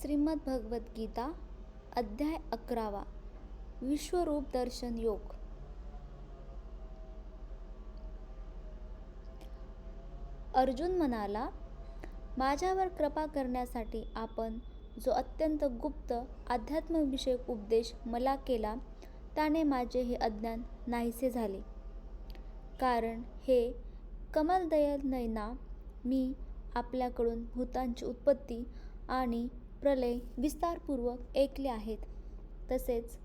श्रीमद भगवद्गीता अध्याय अकरावा. विश्वरूप दर्शन योग. अर्जुन म्हणाला माझ्यावर कृपा करण्यासाठी आपण जो अत्यंत गुप्त आध्यात्मविषयक उपदेश मला केला त्याने माझे हे अज्ञान नाहीसे झाले. कारण हे कमलदयल नैना मी आपल्याकडून भूतांची उत्पत्ती आणि प्रलय विस्तारपूर्वक ऐकले आहेत. तसेच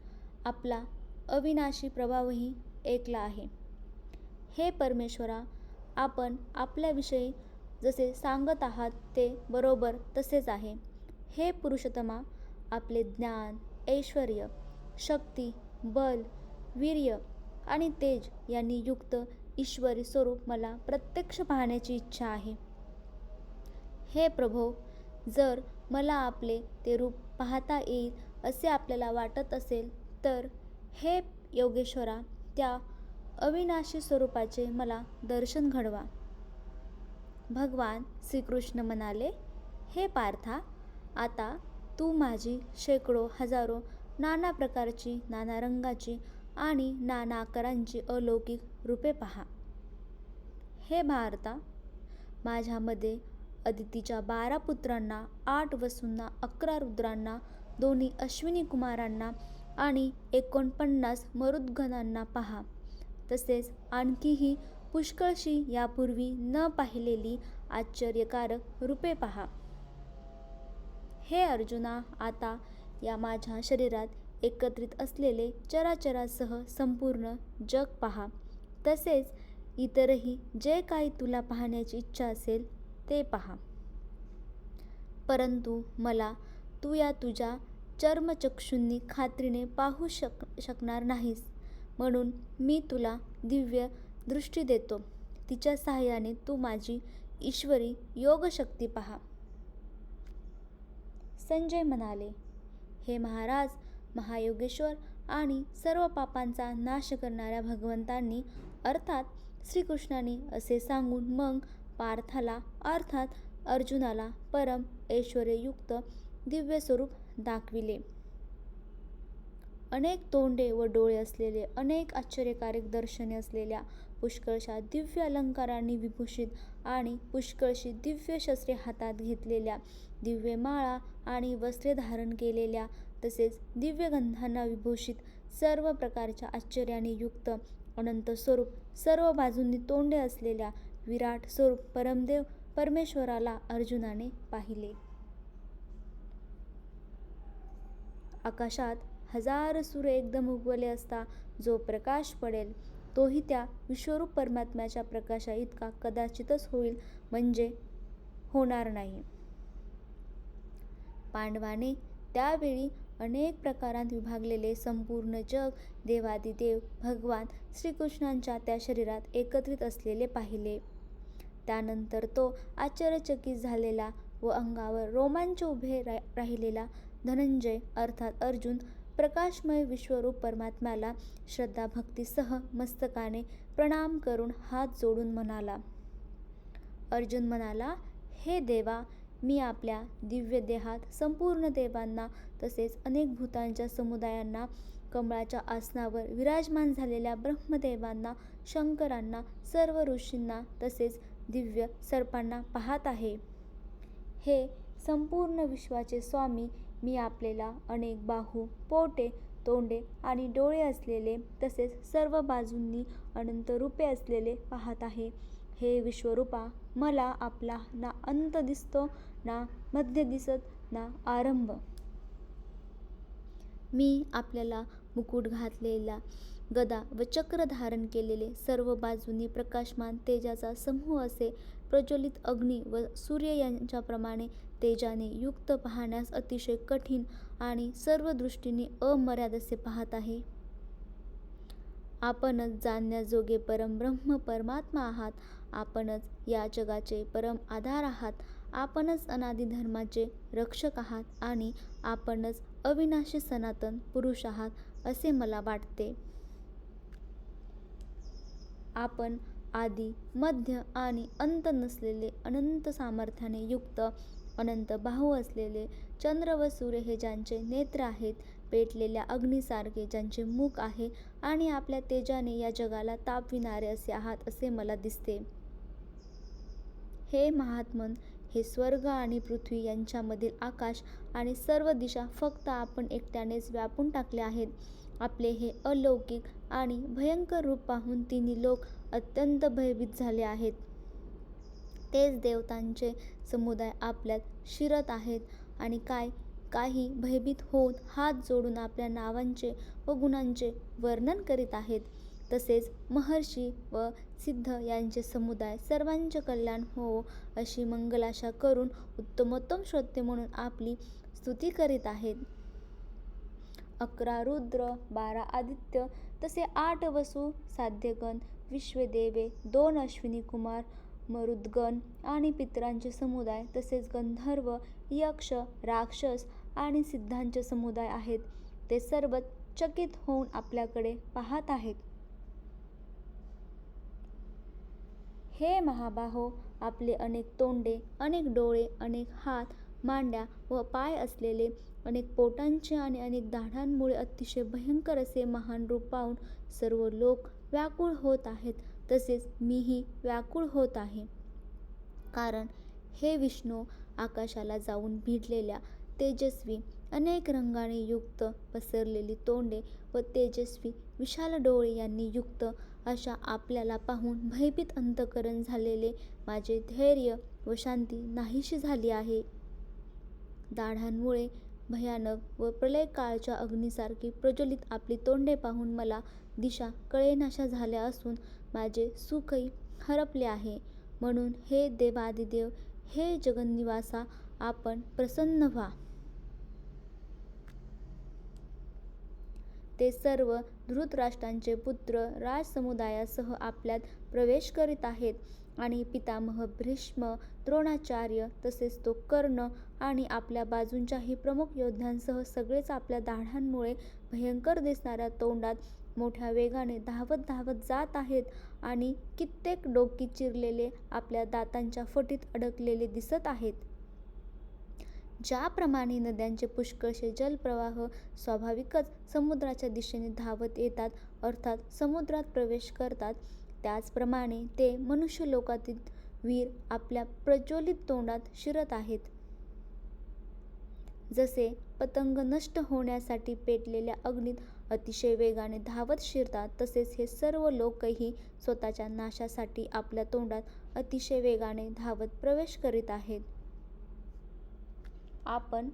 आपला अविनाशी प्रभावही ऐकला आहे. हे परमेश्वरा आपण आपल्याविषयी जसे सांगत आहात ते बरोबर तसेच आहे. हे पुरुषोत्तमा आपले ज्ञान ऐश्वर शक्ती बल वीर्य आणि तेज यांनी युक्त ईश्वरी स्वरूप मला प्रत्यक्ष पाहण्याची इच्छा आहे. हे प्रभो जर मला आपले ते रूप पाहता येईल असे आपल्याला वाटत असेल तर हे योगेश्वरा त्या अविनाशी स्वरूपाचे मला दर्शन घडवा. भगवान श्रीकृष्ण म्हणाले हे पार्था आता तू माझी शेकडो हजारो नाना प्रकारची नाना रंगाची आणि नाना आकारांची अलौकिक रूपे पहा. हे भारता माझ्यामध्ये अदितीच्या बारा पुत्रांना आठ वसूंना अकरा रुद्रांना दोन्ही अश्विनी कुमारांना आणि एकोणपन्नास मरुद्गणांना पहा. तसेच आणखीही पुष्कळशी यापूर्वी न पाहिलेली आश्चर्यकारक रूपे पहा. हे अर्जुना आता या माझ्या शरीरात एकत्रित असलेले चराचरासह संपूर्ण जग पहा. तसेच इतरही जे काही तुला पाहण्याची इच्छा असेल ते पहा. परंतु मला तू या तुझ्या चर्मचक्षूंनी खात्रीने पाहू शक शकणार नाहीस. म्हणून मी तुला दिव्य दृष्टी देतो. तिच्या सहाय्याने तू माझी ईश्वरी योगशक्ती पहा. संजय म्हणाले हे महाराज महायोगेश्वर आणि सर्व पापांचा नाश करणाऱ्या भगवंतांनी अर्थात श्रीकृष्णाने असे सांगून मग पार्थाला अर्थात अर्जुनाला परम ऐश्वर्ययुक्त दिव्य स्वरूप दाखविले. अनेक तोंडे व डोळे असलेले अनेक आश्चर्यकारक दर्शने असलेल्या पुष्कळशा दिव्य अलंकारांनी विभूषित आणि पुष्कळशी दिव्य शस्त्रे हातात घेतलेल्या दिव्य माळा आणि वस्त्रे धारण केलेल्या तसेच दिव्य गंधांना विभूषित सर्व प्रकारच्या आश्चर्याने युक्त अनंत स्वरूप सर्व बाजूंनी तोंडे असलेल्या विराट स्वरूप परमदेव परमेश्वराला अर्जुनाने पाहिले. आकाशात हजार सूर्य एकदम उगवले असता जो प्रकाश पडेल तोही त्या विश्वरूप परमात्म्याच्या प्रकाशा इतका कदाचितच होईल म्हणजे होणार नाही. पांडवाने त्यावेळी अनेक प्रकारात विभागलेले संपूर्ण जग देवादिदेव भगवान श्रीकृष्णांच्या त्या शरीरात एकत्रित असलेले पाहिले. त्यानंतर तो आश्चर्यचकित झालेला व अंगावर रोमांच उभे रा राहिलेला धनंजय अर्थात अर्जुन प्रकाशमय विश्वरूप परमात्म्याला श्रद्धाभक्तीसह मस्तकाने प्रणाम करून हात जोडून म्हणाला अर्जुन म्हणाला हे देवा मी आपल्या दिव्य देहात संपूर्ण देवांना तसेच अनेक भूतांच्या समुदायांना कमळाच्या आसनावर विराजमान झालेल्या ब्रह्मदेवांना शंकरांना सर्व ऋषींना तसेच दिव्य सर्पांना पाहत आहे. हे संपूर्ण विश्वाचे स्वामी मी आपल्याला अनेक बाहू पोटे तोंडे आणि डोळे असलेले तसेच सर्व बाजूंनी अनंत रूपे असलेले पाहत आहे. हे विश्वरूपा मला आपला ना अंत दिसतो ना मध्य दिसत ना आरंभ. मी आपल्याला मुकुट घातलेला गदा व चक्र धारण केलेले सर्व बाजूंनी प्रकाशमान तेजाचा समूह असे प्रज्वलित अग्नी व सूर्य यांच्याप्रमाणे तेजाने युक्त पाहण्यास अतिशय कठीण आणि सर्व दृष्टीने अमर्याद असे पाहत आहे. आपणच जाणण्याजोगे परमब्रह्म परमात्मा आहात. आपणच या जगाचे परम आधार आहात. आपणच अनादि धर्माचे रक्षक आहात आणि आपणच अविनाशी सनातन पुरुष आहात असे मला वाटते. आपण आदी मध्य आणि अंत नसलेले अनंत सामर्थ्याने युक्त अनंत बाहू असलेले चंद्र व सूर्य हे ज्यांचे नेत्र आहेत पेटलेल्या अग्नीसारखे ज्यांचे मुख आहे आणि आपल्या तेजाने या जगाला तापविणारे असे आहात असे मला दिसते. हे महात्मन हे स्वर्ग आणि पृथ्वी यांच्यामधील आकाश आणि सर्व दिशा फक्त आपण एकट्यानेच व्यापून टाकले आहेत. आपले हे अलौकिक आणि भयंकर रूप पाहून तिन्ही लोक अत्यंत भयभीत झाले आहेत. तेच देवतांचे समुदाय आपल्यात शिरत आहेत आणि काय काही भयभीत होऊन हात जोडून आपल्या नावांचे व गुणांचे वर्णन करीत आहेत. तसेच महर्षी व सिद्ध यांचे समुदाय सर्वांचे कल्याण हो अशी मंगलाशा करून उत्तमोत्तम श्रोते म्हणून आपली स्तुती करीत आहेत. अकरा रुद्र बारा आदित्य तसे आठ वसु साध्यगण विश्वदेवे दोन अश्विनी कुमार मरुद्गण आणि पितरांचे समुदाय तसेच गंधर्व यक्ष राक्षस आणि सिद्धांचे समुदाय आहेत. ते सर्व चकित होऊन आपल्याकडे पाहत आहेत. हे महाबाहो आपले अनेक तोंडे अनेक डोळे अनेक हात मांड्या व पाय असलेले अनेक पोटांचे आणि अनेक दाढांमुळे अतिशय भयंकर असे महान रूप पाहून सर्व लोक व्याकुळ होत आहेत. तसेच मीही व्याकुळ होत आहे. कारण हे विष्णू आकाशाला जाऊन भिडलेल्या तेजस्वी अनेक रंगाने युक्त पसरलेली तोंडे व तेजस्वी विशाल डोळे यांनी युक्त अशा आपल्याला पाहून भयभीत अंतकरण झालेले माझे धैर्य व शांती नाहीशी झाली आहे. दाढांमुळे भयानक व प्रलयकाळच्या अग्नीसारखी प्रज्वलित आपली तोंडे पाहून मला दिशा कळेनाशा झाल्या असून माझे सुखही हरपले आहे. म्हणून हे देवादिदेव हे जगन्निवासा आपण प्रसन्न व्हा. ते सर्व धृतराष्ट्रांचे पुत्र राजसमुदायासह आपल्यात प्रवेश करीत आहेत. आणि पितामह भीष्म द्रोणाचार्य तसेच तो कर्ण आणि आपल्या बाजूंच्याही प्रमुख योद्ध्यांसह सगळेच आपल्या दाढांमुळे भयंकर दिसणाऱ्या तोंडात मोठ्या वेगाने धावत धावत जात आहेत आणि कित्येक डोकी चिरलेले आपल्या दातांच्या फटीत अडकलेले दिसत आहेत. ज्याप्रमाणे नद्यांचे पुष्कळसे जलप्रवाह स्वाभाविकच समुद्राच्या दिशेने धावत येतात अर्थात समुद्रात प्रवेश करतात त्याचप्रमाणे ते मनुष्य लोकातील वीर आपल्या प्रज्वलित तोंडात शिरत आहेत. जसे पतंग नष्ट होण्यासाठी पेटलेल्या अग्नीत अतिशय वेगाने धावत शिरतात तसेच हे सर्व लोकही स्वतःच्या नाशासाठी आपल्या तोंडात अतिशय वेगाने धावत प्रवेश करीत आहेत. आपण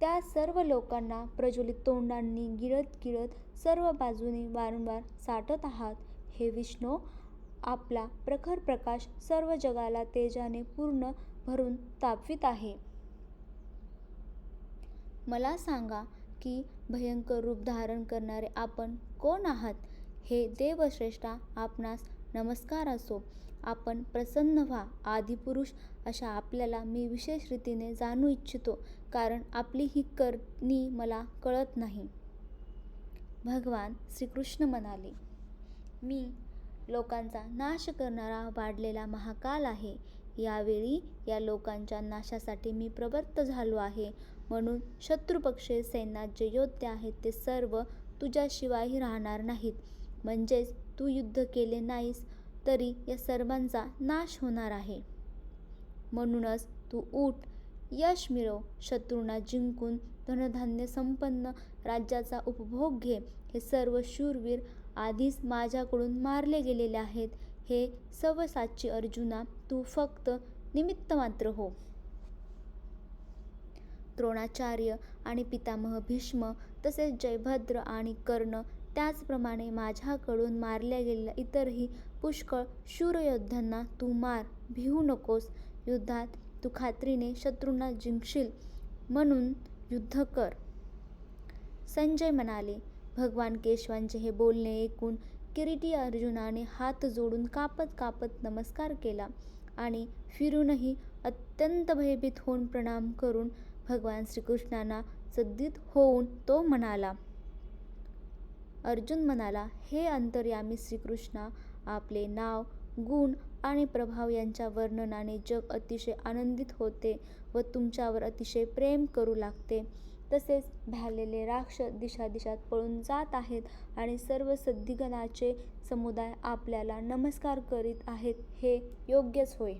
त्या सर्व लोकांना प्रज्वलित तोंडांनी गिळत गिळत सर्व बाजूने वारंवार साठत आहात हे विष्णू आपला प्रखर प्रकाश सर्व जगाला तेजाने पूर्ण भरून तापवित आहे. मला सांगा की भयंकर रूप धारण करणारे आपण कोण आहात? हे देवश्रेष्ठा आपणास नमस्कार असो. आपण प्रसन्न व्हा आदिपुरुष अशा आपल्याला मी विशेष रीतीने जाणू इच्छितो कारण आपली ही करणी मला कळत नाही. भगवान श्रीकृष्ण म्हणाले मी लोकांचा नाश करणारा वाढलेला महाकाल आहे. यावेळी या लोकांच्या नाशासाठी मी प्रवृत्त झालो आहे. म्हणून शत्रुपक्षे सैन्यात जे योद्धे आहेत ते सर्व तुझ्याशिवायही राहणार नाहीत. म्हणजेच तू युद्ध केले नाहीस तरी या सर्वांचा नाश होणार आहे. म्हणूनच तू उठ यश मिळव शत्रूंना जिंकून धनधान्य संपन्न राज्याचा उपभोग घे. हे सर्व शूरवीर आधीच माझ्याकडून मारले गेलेले आहेत. हे सवसाची अर्जुना तू फक्त निमित्त मात्र हो. द्रोणाचार्य आणि पितामह भीष्म तसेच जयभद्र आणि कर्ण त्याचप्रमाणे माझ्याकडून मारल्या गेलेल्या इतरही पुष्कळ शूरयोद्ध्यांना तू मार भिवू नकोस. युद्धात तू खात्रीने शत्रूंना जिंकशील म्हणून युद्ध कर. संजय म्हणाले भगवान केशवांचे हे बोलणे ऐकून किरीटी अर्जुनाने हात जोडून कापत कापत नमस्कार केला आणि फिरूनही अत्यंत भयभीत होऊन प्रणाम करून भगवान श्रीकृष्णांना सद्दीत होऊन तो म्हणाला अर्जुन म्हणाला हे अंतर्यामी श्रीकृष्णा आपले नाव गुण आणि प्रभाव यांच्या वर्णनाने जग अतिशय आनंदित होते व तुमच्यावर अतिशय प्रेम करू लागते. तसेच भ्यालेले राक्षस दिशादिशात पळून जात आहेत आणि सर्व सिद्धिगणाचे समुदाय आपल्याला नमस्कार करीत आहेत हे योग्यच होय.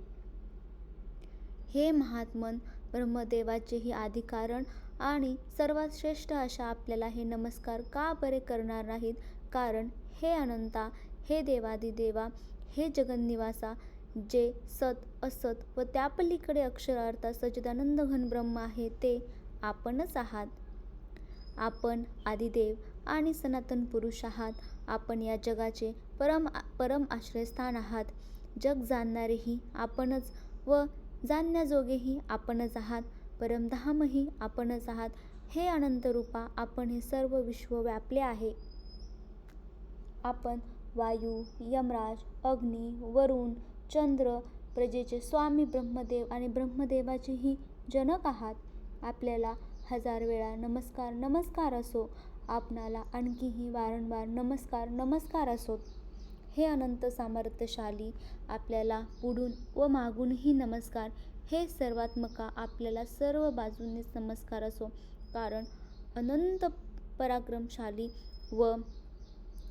हे महात्मन ब्रह्मदेवाचेही अधिकारण आणि सर्वात श्रेष्ठ अशा आपल्याला हे नमस्कार का बरे करणार नाहीत कारण हे अनंता, हे देवादिदेवा हे जगन्निवासा, जे सत असत व त्यापलीकडे अक्षरार्थ अर्थात सच्चिदानंद घन ब्रह्म आहे ते आपणच आहात. आपण आदिदेव आणि सनातन पुरुष आहात. आपण या जगाचे परम परम आश्रयस्थान आहात. जग जाणणारेही आपणच व जाणण्याजोगेही आपणच आहात. परमधामही आपणच आहात. हे अनंतरूपा आपण हे सर्व विश्व व्यापले आहे. आपण वायू, यमराज, अग्नी, वरुण, चंद्र, प्रजेचे स्वामी ब्रह्मदेव आणि ब्रह्मदेवाचेही जनक आहात. आपल्याला हजार वेळा नमस्कार नमस्कार असो. आपणाला आणखीही वारंवार नमस्कार नमस्कार असोत. हे अनंत सामर्थ्यशाली, आपल्याला पुढून व मागूनही नमस्कार. हे सर्वात्मका, आपल्याला सर्व बाजूंनीच नमस्कार असो कारण अनंत पराक्रमशाली व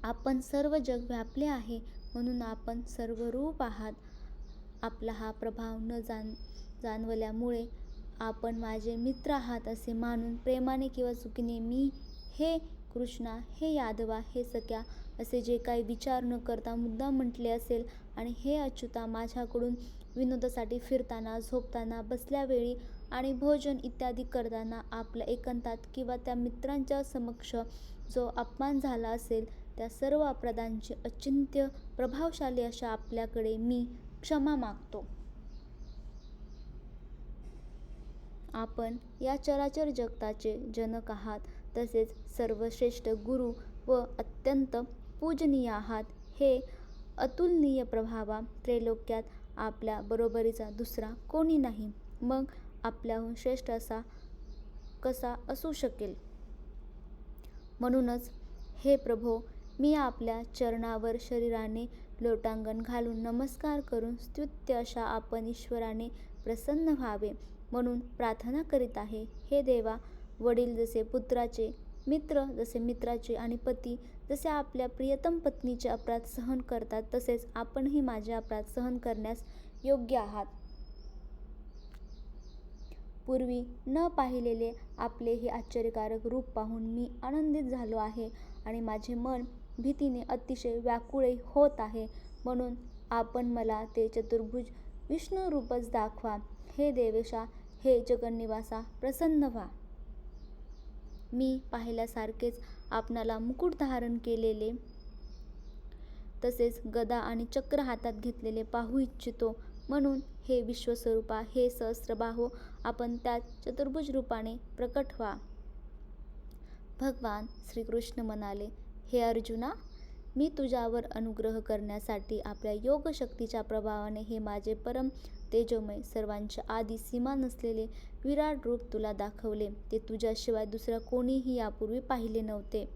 आपण सर्व जग व्यापले आहे म्हणून आपण सर्वरूप आहात. आपला हा प्रभाव न जाणवल्यामुळे आपण माझे मित्र आहात असे मानून प्रेमाने किंवा चुकीने मी हे कृष्णा, हे यादवा, हे सख्या असे जे काही विचार न करता मुद्दा म्हटले असेल आणि हे अच्युता माझ्याकडून विनोदासाठी फिरताना, झोपताना, बसल्यावेळी आणि भोजन इत्यादी करताना आपल्या एकांतात किंवा त्या मित्रांच्या समक्ष जो अपमान झाला असेल त्या सर्व अपराधांचे अचिंत्य प्रभावशाली अशा आपल्याकडे मी क्षमा मागतो. आपण या चराचर जगताचे जनक आहात. तसेच सर्वश्रेष्ठ गुरु व अत्यंत पूजनीय आहात. हे अतुलनीय प्रभावा, त्रैलोक्यात आपल्या बरोबरीचा दुसरा कोणी नाही. मग आपल्याहून श्रेष्ठ असा कसा असू शकेल? म्हणूनच हे प्रभो, मी आपल्या चरणावर शरीराने लोटांगण घालून नमस्कार करून स्तुत्य अशा आपण ईश्वराने प्रसन्न व्हावे म्हणून प्रार्थना करीत आहे. हे देवा, वडील जसे पुत्राचे, मित्र जसे मित्राचे आणि पती जसे आपल्या प्रियतम पत्नीचे अपराध सहन करतात तसेच आपणही माझे अपराध सहन करण्यास योग्य आहात. पूर्वी न पाहिलेले आपले हे आश्चर्यकारक रूप पाहून मी आनंदित झालो आहे आणि माझे मन भीतीने अतिशय व्याकुळही होत आहे. म्हणून आपण मला ते चतुर्भुज विष्णुरूपच दाखवा. हे देवेशा, हे जगन्निवासा, प्रसन्न व्हा. मी पाहिल्यासारखेच आपणाला मुकुट धारण केलेले तसेच गदा आणि चक्र हातात घेतलेले पाहू इच्छितो. म्हणून हे विश्वस्वरूपा, हे सहस्रबाहो आपण त्यात चतुर्भुज रूपाने प्रकट व्हा. भगवान श्रीकृष्ण म्हणाले, हे अर्जुना, मी तुझ्यावर अनुग्रह करण्यासाठी आपल्या योगशक्तीच्या प्रभावाने हे माझे परम तेजोमय, सर्वांच्या आधी सीमा नसलेले विराट रूप तुला दाखवले. ते तुझ्याशिवाय दुसऱ्या कोणीही यापूर्वी पाहिले नव्हते.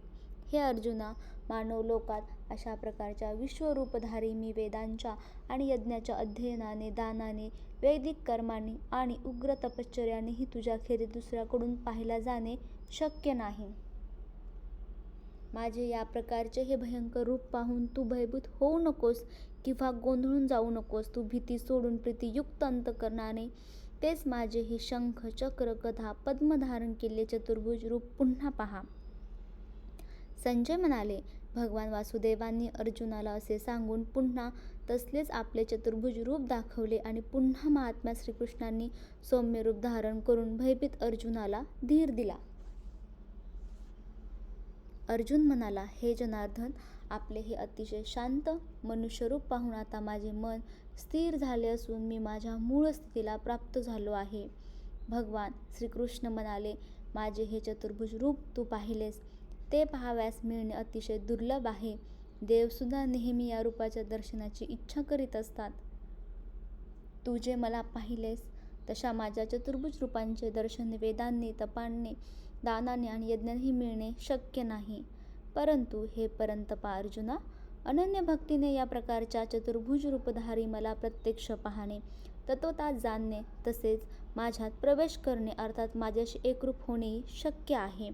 हे अर्जुना, मानवलोकात अशा प्रकारच्या विश्वरूपधारी मी वेदांच्या आणि यज्ञाच्या अध्ययनाने, दानाने, वैदिक कर्माने आणि उग्र तपश्चर्यानेही तुझ्याखेरीज दुसऱ्याकडून पाहिला जाणे शक्य नाही. माझे या प्रकारचे हे भयंकर रूप पाहून तू भयभीत होऊ नकोस किंवा गोंधळून जाऊ नकोस. तू भीती सोडून प्रीतियुक्त अंतःकरणाने तेच माझे हे शंख, चक्र, कथा पद्म धारण केले चतुर्भुज रूप पुन्हा पहा. संजय म्हणाले, भगवान वासुदेवांनी अर्जुनाला असे सांगून पुन्हा तसलेच आपले चतुर्भुज रूप दाखवले आणि पुन्हा महात्मा श्रीकृष्णांनी सौम्य रूप धारण करून भयभीत अर्जुनाला धीर दिला. अर्जुन म्हणाला, हे जनार्दन, आपले हे अतिशय शांत मनुष्यरूप पाहून आता माझे मन स्थिर झाले असून मी माझ्या मूळ स्थितीला प्राप्त झालो आहे. भगवान श्रीकृष्ण म्हणाले, माझे हे चतुर्भुज रूप तू पाहिलेस, ते पाहावयास मिळणे अतिशय दुर्लभ आहे. देवसुद्धा नेहमी या रूपाच्या दर्शनाची इच्छा करीत असतात. तू जे मला पाहिलेस तशा माझ्या चतुर्भुज रूपांचे दर्शन वेदांनी, तपांनी दानाने आणि मिळणे शक्य नाही. परंतु हे परंतपा अर्जुना, अनन्य भक्तीने या प्रकारच्या चतुर्भुज रूपधारी मला प्रत्यक्ष पाहणे तत्वता जाणणे तसेच माझ्यात प्रवेश करणे अर्थात माझ्याशी एकरूप होणेही शक्य आहे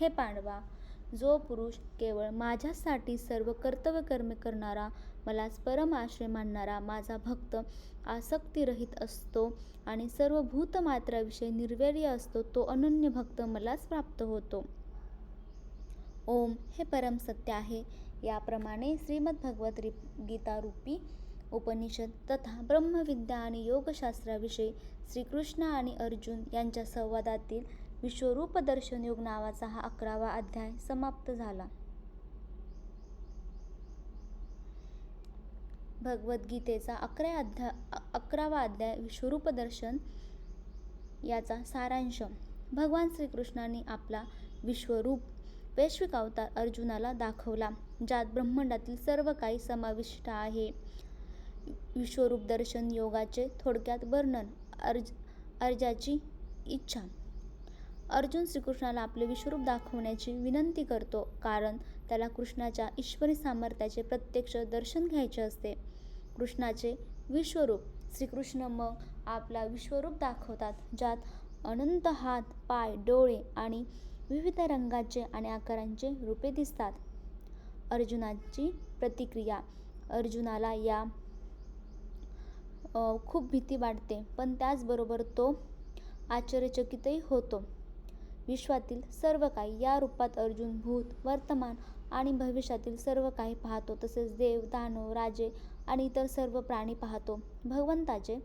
हे पांडवा जो पुरुष केवळ माझ्यासाठी सर्व कर्तव्यकर्मे करणारा मलाच परम आश्रय मानणारा माझा भक्त आसक्तिरहित असतो आणि सर्व भूतमात्राविषयी निर्वैर्य असतो तो अनन्य भक्त मलाच प्राप्त होतो. ओम हे परम सत्य आहे. याप्रमाणे श्रीमद्भगवत गीता रूपी उपनिषद तथा ब्रह्मविद्या आणि योगशास्त्राविषयी श्रीकृष्ण आणि अर्जुन यांच्या संवादातील विश्वरूप दर्शन योग नावाचा हा अकरावा अध्याय समाप्त झाला. भगवद्गीतेचा अकरा अध्याय अकरावा अध्याय विश्वरूप दर्शन याचा सारांश. भगवान श्रीकृष्णाने आपला विश्वरूप वैश्विक अवतार अर्जुनाला दाखवला ज्यात ब्रह्मांडातील सर्व काही समाविष्ट आहे. विश्वरूप दर्शन योगाचे थोडक्यात वर्णन अर्ज अर्जाची इच्छा. अर्जुन श्रीकृष्णाला आपले विश्वरूप दाखवण्याची विनंती करतो कारण त्याला कृष्णाच्या ईश्वरी सामर्थ्याचे प्रत्यक्ष दर्शन घ्यायचे असते. कृष्णाचे विश्वरूप श्रीकृष्ण मग आपला विश्वरूप दाखवतात ज्यात अनंत हात पाय डोळे आणि विविध रंगाचे आणि आकारांचे रूपे दिसतात. अर्जुनाची प्रतिक्रिया अर्जुनाला या खूप भीती वाटते पण त्याचबरोबर तो आश्चर्यचकितही होतो. विश्वातील सर्व काही या रूपात अर्जुन भूत वर्तमान आणि भविष्यातील सर्व काही पाहतो. तसेच देव दानव राजे आणि इतर सर्व प्राणी पाहतो. भगवंताचे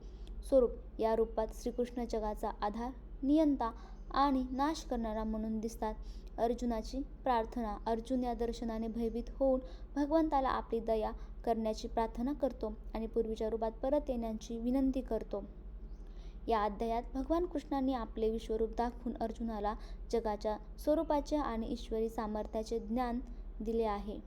स्वरूप या रूपात श्रीकृष्ण जगाचा आधार नियंता आणि नाश करणारा म्हणून दिसतात. अर्जुनाची प्रार्थना अर्जुन या दर्शनाने भयभीत होऊन भगवंताला आपली दया करण्याची प्रार्थना करतो आणि पूर्वीच्या रूपात परत येण्याची विनंती करतो. या अध्यायात भगवान कृष्णांनी आपले विश्वरूप दाखवून अर्जुनाला जगाच्या स्वरूपाचे आणि ईश्वरी सामर्थ्याचे ज्ञान दिले आहे.